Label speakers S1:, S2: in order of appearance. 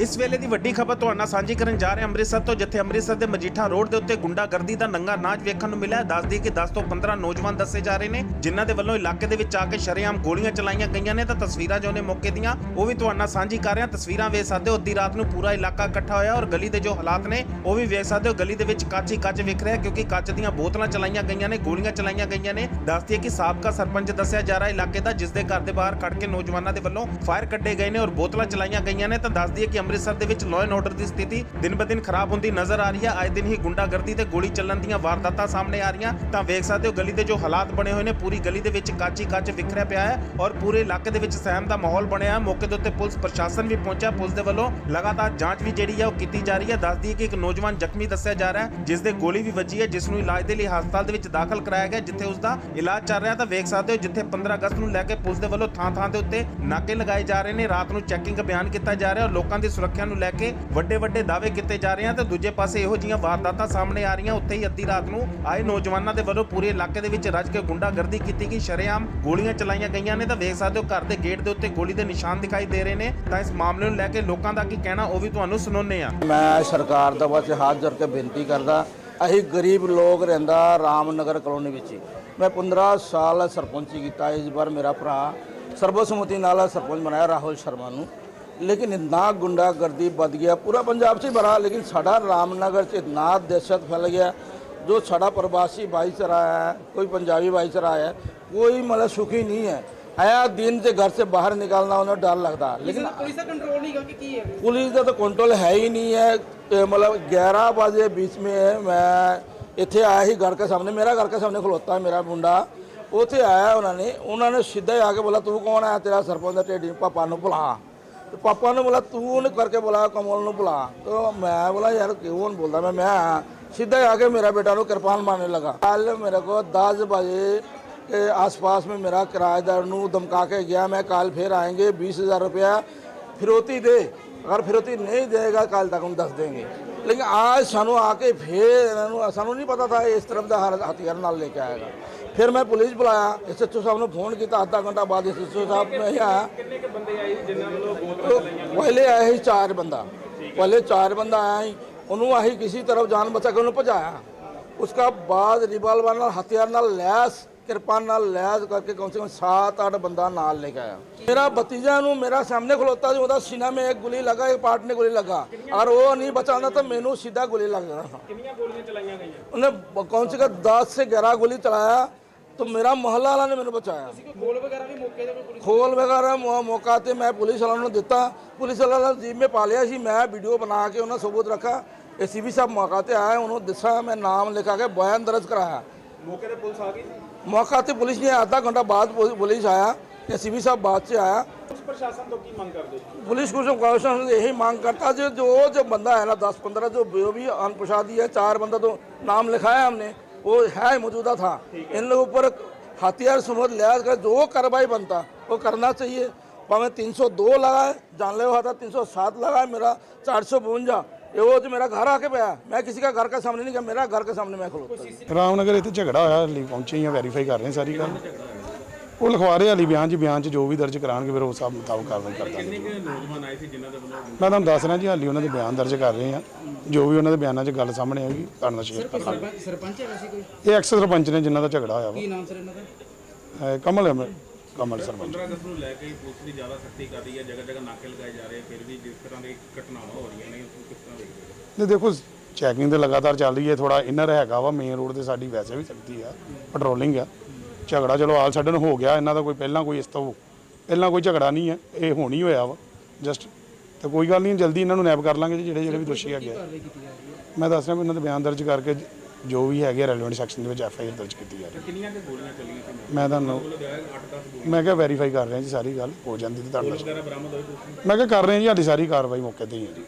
S1: ਇਸ ਵੇਲੇ ਦੀ ਵੱਡੀ ਖਬਰ ਤੁਹਾਡੇ ਨਾਲ ਸਾਂਝੀ ਕਰਨ ਜਾ ਰਹੇ ਅੰਮ੍ਰਿਤਸਰ ਤੋਂ, ਜਿੱਥੇ ਅੰਮ੍ਰਿਤਸਰ ਦੇ ਮਜੀਠਾ ਰੋਡ ਦੇ ਉੱਤੇ ਗੁੰਡਾਗਰਦੀ ਦਾ ਨੰਗਾ ਨਾਚ ਵੇਖਣ ਨੂੰ ਮਿਲਿਆ। ਦੱਸ ਕਿ 10 ਤੋਂ 15 ਨੌਜਵਾਨ ਦੱਸੇ ਜਾ ਰਹੇ ਨੇ, ਜਿਨ੍ਹਾਂ ਦੇ ਵੱਲੋਂ ਇਲਾਕੇ ਦੇ ਵਿੱਚ ਆ ਕੇ ਸ਼ਰੇਆਮ ਗੋਲੀਆਂ ਚਲਾਈਆਂ ਗਈਆਂ ਨੇ। ਤਾਂ ਤਸਵੀਰਾਂ ਜੋ ਨੇ ਮੌਕੇ ਦੀਆਂ, ਉਹ ਵੀ ਤੁਹਾਡੇ ਨਾਲ ਸਾਂਝੀ ਕਰ ਰਹੇ। ਹਾਂ ਤਸਵੀਰਾਂ ਵੇਖ ਸਕਦੇ ਹੋ, ਅੱਧੀ ਰਾਤ ਨੂੰ ਪੂਰਾ ਇਲਾਕਾ ਇਕੱਠਾ ਹੋਇਆ ਔਰ ਗਲੀ ਦੇ ਜੋ ਹਾਲਾਤ ਨੇ, ਉਹ ਵੀ ਵੇਖ ਸਕਦੇ ਹੋ। ਗਲੀ ਦੇ ਵਿੱਚ ਕੱਚ ਹੀ ਕੱਚ ਵਿਖ ਰਿਹਾ, ਕਿਉਂਕਿ ਕੱਚ ਦੀਆਂ ਬੋਤਲਾਂ ਚਲਾਈਆਂ ਗਈਆਂ ਨੇ, ਗੋਲੀਆਂ ਚਲਾਈਆਂ ਗਈਆਂ ਨੇ। ਦੱਸਦੀ ਹੈ ਕਿ ਸਾਬਕਾ ਸਰਪੰਚ ਦੱਸਿਆ ਜਾ ਰਿਹਾ ਇਲਾਕੇ ਦਾ, ਜਿਸ ਦੇ ਘਰ ਦੇ ਬਾਹਰ ਖੜ ਕੇ ਨੌਜਵਾਨਾਂ ਦੇ ਵੱਲੋਂ ਫਾਇਰ ਕੱਢੇ ਗਏ ਨੇ ਔਰ ਬੋਤਲਾਂ ਚਲਾਈਆਂ ਗਈਆਂ ਨੇ। ਤਾਂ ਦੱਸਦੀ ਹੈ ਕਿ ਅੰਮ੍ਰਿਤਸਰ ਦੇ ਵਿੱਚ ਲਾਅ ਐਂਡ ਆਰਡਰ ਦੀ ਸਥਿਤੀ ਦਿਨ ਬ ਖਰਾਬ ਹੁੰਦੀ ਨਜ਼ਰ ਆ ਰਹੀ ਹੈ। ਅੱਜ ਦਿਨ ਹੀ ਗੁੰਡਾਗਰਦੀ ਤੇ ਗੋਲੀ ਚੱਲਣ ਦੀਆਂ ਵਾਰਦਾਤਾਂ ਸਾਹਮਣੇ ਆ ਰਹੀਆਂ। ਤਾਂ ਵੇਖ ਸਕਦੇ ਹੋ ਗਲੀ ਦੇ ਜੋ ਹਾਲਾਤ ਬਣੇ ਹੋਏ ਨੇ, ਪੂਰੀ ਗਲੀ ਦੇ ਵਿੱਚ ਕੱਚ ਕੱਚ ਵਿਖਰਿਆ ਪਿਆ ਹੈ ਔਰ ਪੂਰੇ ਇਲਾਕੇ ਦੇ ਵਿੱਚ ਸਹਿਮ ਦਾ ਮਾਹੌਲ ਬਣਿਆ ਹੈ। ਮੌਕੇ ਦੇ ਉੱਤੇ ਪੁਲਿਸ ਪ੍ਰਸ਼ਾਸਨ ਵੀ ਪਹੁੰਚਿਆ। ਪੁਲਿਸ ਦੇ ਵੱਲੋਂ ਲਗਾਤਾਰ ਜਾਂਚ ਵੀ ਜਿਹੜੀ ਹੈ ਉਹ ਕੀਤੀ ਜਾ ਰਹੀ ਹੈ। ਦੱਸਦੀ ਦਈਏ ਕਿ ਇੱਕ ਨੌਜਵਾਨ ਜ਼ਖਮੀ ਦੱਸਿਆ ਜਾ ਰਿਹਾ ਹੈ ਜਿਸ ਦੇ ਗੋਲੀ ਵੀ ਵੱਜੀ ਹੈ ਜਿਸ ਨੂੰ ਇਲਾਜ ਦੇ ਲਈ ਹਸਪਤਾਲ ਦੇ ਵਿੱਚ ਦਾਖਲ ਕਰਾਇਆ ਗਿਆ, ਜਿੱਥੇ ਉਸ ਦਾ ਇਲਾਜ ਚੱਲ ਰਿਹਾ ਤਾਂ ਵੇਖ ਸਕਦੇ ਹੋ ਜਿੱਥੇ 15 ਅਗਸਤ ਨੂੰ ਲੈ ਕੇ ਪੁਲਿਸ ਦੇ ਵੱਲੋਂ ਥਾਂ-ਥਾਂ ਦੇ ਉੱਤੇ ਨਾਕੇ ਲਗਾਏ ਜਾ ਰਹੇ ਨੇ। ਰਾਤ ਨੂੰ ਚੈਕਿੰਗ ਅਭਿਆਨ ਕੀਤਾ ਜਾ ਰਿਹਾ ਔਰ ਲੋਕਾਂ ਦੀ ਸੁਰੱਖਿਆ ਨੂੰ ਲੈ ਕੇ ਵੱਡੇ ਵੱਡੇ ਦਾਅਵੇ ਕੀਤੇ ਜਾ ਰਹੇ ਹਨ ਤੇ ਦੂਜੇ ਪਾਸੇ ਇਹੋ ਜਿਹੀਆਂ ਵਾਰਦਾਤਾਂ ਸਾਹਮਣੇ ਆ ਰਹੀਆਂ। ਉੱਥੇ ਹੀ ਅੱਧੀ ਰਾਤ ਨੂੰ ਆਏ ਨੌਜਵਾਨਾਂ ਦੇ ਵੱਲੋਂ ਪੂਰੇ ਇਲਾਕੇ ਦੇ ਵਿੱਚ ਰੱਜ ਕੇ ਗੁੰਡਾਗਰਦੀ ਕੀਤੀ ਗਈ। ਸ਼ਰੇਆਮ ਗੋਲੀਆਂ ਚਲਾਈਆਂ ਗਈਆਂ ਨੇ ਤਾਂ ਵੇਖ ਸਕਦੇ ਹੋ ਘਰ ਦੇ ਗੇਟ ਦੇ ਉੱਤੇ ਗੋਲੀ ਦੇ ਨਿਸ਼ਾਨ ਦਿਖਾਈ ਦੇ ਰਹੇ ਨੇ। ਤਾਂ ਇਸ ਮਾਮਲੇ ਨੂੰ ਲੈ ਕੇ ਲੋਕਾਂ ਦਾ ਕੀ ਕਹਿਣਾ, ਉਹ ਵੀ ਤੁਹਾਨੂੰ ਸੁਣਾਉਂਦੇ ਆ।
S2: ਮੈਂ ਸਰਕਾਰ ਦਾ ਬਸ ਹੱਥ ਜੋੜ ਕੇ ਬੇਨਤੀ ਕਰਦਾ, ਅਸੀਂ ਗਰੀਬ ਲੋਕ ਰਹਿੰਦਾ ਰਾਮਨਗਰ ਕਲੋਨੀ ਵਿੱਚ ਮੈਂ 15 ਸਾਲ ਸਰਪੰਚੀ ਕੀਤਾ, ਇਸ ਵਾਰ ਮੇਰਾ ਭਰਾ ਸਰਬਸੰਮਤੀ ਨਾਲ ਸਰਪੰਚ ਬਣਾਇਆ ਰਾਹੁਲ ਸ਼ਰਮਾ ਨੂੰ। ਲੇਕਿਨ ਇੰਨਾ ਗੁੰਡਾਗਰਦੀ ਵੱਧ ਗਿਆ ਪੂਰਾ ਪੰਜਾਬ 'ਚ ਹੀ ਬੜਾ ਲੇਕਿਨ ਸਾਡਾ ਰਾਮਨਗਰ 'ਚ ਇੰਨਾ ਦਹਿਸ਼ਤ ਫੈਲ ਗਿਆ ਜੋ ਸਾਡਾ ਪ੍ਰਵਾਸੀ ਭਾਈਚਾਰਾ ਹੈ ਕੋਈ पंजाबी भाईचारा है कोई मतलब सुखी नहीं है आया दिन से घर से बाहर निकालना उन्हें डर लगता लेकिन
S3: ਪੁਲਿਸ ਦਾ ਕੰਟਰੋਲ ਨਹੀਂ ਗਾ ਕਿ ਕੀ ਹੈ
S2: पुलिस का तो कंट्रोल है ही नहीं है ए, मतलब ग्यारह बजे बीच में मैं इतने आया ही घर के सामने मेरा घर के सामने खलोता है मेरा मुंडा ਉੱਥੇ ਆਇਆ ਉਹਨਾਂ ਨੇ ਉਹਨਾਂ ਨੇ ਸਿੱਧਾ ਹੀ ਆ ਕੇ ਬੋਲਾ ਤੂੰ ਕੌਣ ਹੈ ਤੇਰਾ ਸਰਪੰਚ ਦਾ ਢੇਡੀ ਪਾਪਾ ਨੂੰ ਬੁਲਾ ਤੇ ਪਾਪਾ ਨੇ ਬੋਲਾ ਤੂੰ ਉਹਨੇ ਕਰਕੇ ਬੁਲਾ ਕਮਲ ਨੂੰ ਬੁਲਾ ਤੇ ਮੈਂ ਬੋਲਾ ਯਾਰ ਕਿਉਂ ਬੋਲਦਾ ਮੈਂ ਮੈਂ ਆਇਆ। ਸਿੱਧਾ ਹੀ ਆ ਕੇ ਮੇਰਾ बेटा ਨੂੰ ਕਿਰਪਾਨ ਮਾਰਨੇ लगा कल मेरे को दस बजे के आसपास में मेरा किराएदार ਨੂੰ धमका के गया मैं कल फिर आएंगे बीस हज़ार रुपया फिरौती दे अगर फिरौती नहीं देगा कल तक हम दस देंगे लेकिन आज सानू आके फिर ਇਹਨਾਂ ਨੂੰ ਸਾਨੂੰ ਨਹੀਂ ਪਤਾ था ਇਸ ਤਰਫ ਦਾ ਹਰ ਹਥਿਆਰ ਨਾਲ ਲੈ ਕੇ ਆਏਗਾ ਫਿਰ ਮੈਂ ਪੁਲਿਸ ਬੁਲਾਇਆ ਐਸਐਚਓ ਸਾਹਿਬ ਨੂੰ ਫੋਨ ਕੀਤਾ ਅੱਧਾ ਘੰਟਾ ਬਾਅਦ ਐਸਐਚਓ ਸਾਹਿਬ ਨਹੀਂ ਆਇਆ।
S1: ਕਿੰਨੇ ਕ ਬੰਦੇ ਆਏ ਜਿਨ੍ਹਾਂ ਵੱਲੋਂ ਗੋਲੀਆਂ ਚਲਾਈਆਂ
S2: ਪਹਿਲੇ ਆਏ ਸੀ ਚਾਰ ਬੰਦਾ। ਪਹਿਲੇ ਚਾਰ ਬੰਦਾ ਆਇਆ ਸੀ ਉਹਨੂੰ ਆਹੀ ਕਿਸੇ ਤਰ੍ਹਾਂ ਜਾਨ ਬਚਾ ਕੇ ਉਹਨੂੰ ਭਜਾਇਆ। ਉਸਕਾ ਬਾਅਦ ਰਿਵਾਲਵਰ ਨਾਲ ਹਥਿਆਰ ਨਾਲ ਲੈਸ ਕਿਰਪਾਨ ਨਾਲ ਲੈਸ ਕਰਕੇ ਕਮ ਸੇ ਕਮ 7-8 ਬੰਦਾ ਨਾਲ ਲੈ ਕੇ ਆਇਆ। ਮੇਰਾ ਭਤੀਜਾ ਨੂੰ ਮੇਰਾ ਸਾਹਮਣੇ ਖਲੋਤਾ ਸੀ ਉਹਦਾ ਸੀਨਾ ਮੇ ਇੱਕ ਗੋਲੀ ਲਗਾ ਇੱਕ ਪਾਰਟ ਨੇ ਗੋਲੀ ਲਗਾ। ਔਰ ਉਹ ਨਹੀਂ ਬਚਾਉਂਦਾ ਤਾਂ ਮੈਨੂੰ ਸਿੱਧਾ ਗੋਲੀ ਲੱਗ ਜਾਣਾ।
S1: ਕਿੰਨੀਆਂ ਗੋਲੀਆਂ ਚਲਾਈਆਂ ਗਈਆਂ?
S2: ਉਹਨੇ ਕਮ ਸੇ ਕਮ 10 ਸੇ 11 ਗੋਲੀ ਚਲਾਇਆ। तो मेरा मोहल्ला वाला ने मैंने बचाया
S3: ਗੋਲ ਵਗੈਰਾ ਵੀ ਮੌਕੇ ਤੇ ਕੋਈ ਪੁਲਿਸ
S2: ਖੋਲ ਵਗੈਰਾ ਮੌ- ਮੌਕਾ ਤੇ ਮੈਂ ਪੁਲਿਸ ਵਾਲਿਆਂ ਨੂੰ ਦਿੱਤਾ ਪੁਲਿਸ ਵਾਲਾ ਜੀਬ ਮੇ ਪਾ ਲਿਆ ਸੀ ਮੈਂ ਵੀਡੀਓ ਬਣਾ ਕੇ ਉਹਨਾਂ ਸਬੂਤ ਰੱਖਾ ਏਸੀਬੀ ਸਾਹਿਬ ਮੌਕਾ ਤੇ ਆਏ ਉਹਨੂੰ ਦੱਸਿਆ ਮੈਂ ਨਾਮ ਲਿਖਾ ਕੇ ਬਿਆਨ ਦਰਜ ਕਰਾਇਆ
S1: ਮੌਕੇ ਤੇ ਪੁਲਿਸ ਆ ਗਈ ਸੀ
S2: ਮੌਕਾ ਤੇ ਪੁਲਿਸ ਨੇ ਆਧਾ ਘੰਟਾ ਬਾਅਦ ਪੁ- ਪੁਲਿਸ ਆਇਆ ਏਸੀਬੀ ਸਾਹਿਬ ਬਾਅਦ ਚ ਆਇਆ
S1: ਪੁਲਿਸ ਪ੍ਰਸ਼ਾਸਨ ਤੋਂ ਕੀ ਮੰਗ ਕਰਦੇ
S2: पुलिस को कमिश्नर से यही मांग करता है जो जो जो बंदा है ना दस पंद्रह जो जो भी अनपुषादी है चार बंदा तो नाम लिखाया हमने वो है मौजूदा था। इन लोगों पर हथियार समझ लिया कर जो कार्रवाई बनता वो करना चाहिए। भावे तीन सौ दो लगा है जानलेवा था तीन सौ सात लगा है मेरा चार सौ बवंजा ये वो जो मेरा घर आके पाया मैं किसी का घर के सामने नहीं गया मेरा घर के सामने मैं
S4: खड़ो रामनगर इतने झगड़ा होया पहुँचे वेरीफाई कर रहे हैं सारी गल ਉਹ ਲਿਖਵਾ ਰਹੇ ਹਲੀ ਬਿਆਨ 'ਚ ਬਿਆਨ 'ਚ ਜੋ ਵੀ ਦਰਜ ਕਰਾਉਣਗੇ ਫਿਰ ਉਸ ਹਿਸਾਬ ਮੁਤਾਬਕ ਕਾਰਵਾਈ ਕਰ ਦਾਂਗੇ
S1: ਨੌਜਵਾਨ ਆਏ ਸੀ ਜਿਨ੍ਹਾਂ ਦੇ ਵੱਲੋਂ
S4: ਮੈਂ ਤੁਹਾਨੂੰ ਦੱਸ ਰਿਹਾ ਜੀ ਹਾਲੀ ਉਹਨਾਂ ਦੇ ਬਿਆਨ ਦਰਜ ਕਰ ਰਹੇ ਹਾਂ। ਜੋ ਵੀ ਉਹਨਾਂ ਦੇ ਬਿਆਨਾਂ 'ਚ ਗੱਲ ਸਾਹਮਣੇ ਆਏਗੀ ਤੁਹਾਡੇ ਨਾਲ ਸ਼ੇਅਰ ਕਰਾਂਗੇ।
S3: ਸਰਪੰਚ ਹੈਗਾ ਸੀ ਕੋਈ?
S4: ਇਹ ਐਕਸ ਸਰਪੰਚ ਨੇ ਜਿਨ੍ਹਾਂ ਦਾ ਝਗੜਾ ਹੋਇਆ
S3: ਕੀ ਨਾਮ ਸਰ ਇਹਨਾਂ ਦਾ?
S4: ਵਾ ਇਹ ਕਮਲ ਹੈ ਕਮਲ ਸਰਪੰਚ।
S1: 15 ਅਗਸਤ ਨੂੰ ਲੈ ਕੇ ਪੁਲਿਸ ਦੀ ਜ਼ਿਆਦਾ ਸਖਤੀ ਕਰ ਰਹੀ ਹੈ ਜਗ੍ਹਾ ਜਗ੍ਹਾ ਨਾਕੇ ਲਗਾਏ ਜਾ ਰਹੇ ਫਿਰ ਵੀ ਜਿਸ ਤਰ੍ਹਾਂ ਦੀ ਘਟਨਾਵਾਂ ਹੋ ਰਹੀਆਂ ਨੇ ਉਹ ਕਿਸ ਤਰ੍ਹਾਂ ਦੇਖਦੇ ਹੋ?
S4: ਤੇ ਦੇਖੋ ਚੈਕਿੰਗ ਤੇ ਲਗਾਤਾਰ ਚੱਲ ਰਹੀ ਹੈ ਥੋੜਾ ਇਨਰ ਹੈਗਾ ਵਾ ਮੇਨ ਰੋਡ ਤੇ ਸਾਡੀ ਵੈਸੇ ਵੀ ਸਖਤੀ ਆ ਪੈਟਰੋਲਿੰਗ ਆ। ਝਗੜਾ ਚਲੋ ਆਲ ਸਡਨ ਹੋ ਗਿਆ ਇਹਨਾਂ ਦਾ ਕੋਈ ਪਹਿਲਾਂ ਕੋਈ ਇਸ ਤੋਂ ਪਹਿਲਾਂ ਕੋਈ ਝਗੜਾ ਨਹੀਂ ਹੈ ਇਹ ਹੁਣ ਹੀ ਹੋਇਆ ਵਾ ਜਸਟ ਤੇ ਕੋਈ ਗੱਲ ਨਹੀਂ ਜਲਦੀ ਇਹਨਾਂ ਨੂੰ ਨੈਪ ਕਰ ਲਾਂਗੇ ਜੀ ਜਿਹੜੇ ਜਿਹੜੇ ਵੀ ਦੋਸ਼ੀ ਹੈਗੇ ਆ।
S3: ਹੈ?
S4: ਮੈਂ ਦੱਸ ਰਿਹਾ ਵੀ ਇਹਨਾਂ ਦੇ ਬਿਆਨ ਦਰਜ ਕਰਕੇ ਜੋ ਵੀ ਹੈਗੇ ਰੈਲੇਵੈਂਟ ਸੈਕਸ਼ਨ ਦੇ ਵਿੱਚ ਐਫ ਆਈ ਆਰ ਦਰਜ ਕੀਤੀ ਜਾ ਰਹੀ ਹੈ।
S1: ਕਿੰਨੀਆਂ ਕਿ ਗੋਲੀਆਂ ਚੱਲੀਆਂ ਸੀ?
S4: ਮੈਂ ਤੁਹਾਨੂੰ
S1: 8-10 ਗੋਲੀਆਂ
S4: ਮੈਂ ਕਿਹਾ ਵੈਰੀਫਾਈ ਕਰ ਰਹੇ ਹਾਂ ਜੀ ਸਾਰੀ ਗੱਲ ਹੋ ਜਾਂਦੀ ਤੇ ਤੁਹਾਡੇ ਨਾਲ।
S1: ਵਗੈਰਾ ਬਰਾਮਦ ਹੋਏ ਤੁਸੀਂ?
S4: ਮੈਂ ਕਿਹਾ ਕਰ ਰਹੇ ਹਾਂ ਜੀ ਸਾਡੀ ਸਾਰੀ ਕਾਰਵਾਈ ਮੌਕੇ ਤੇ ਹੀ ਹੈ ਜੀ।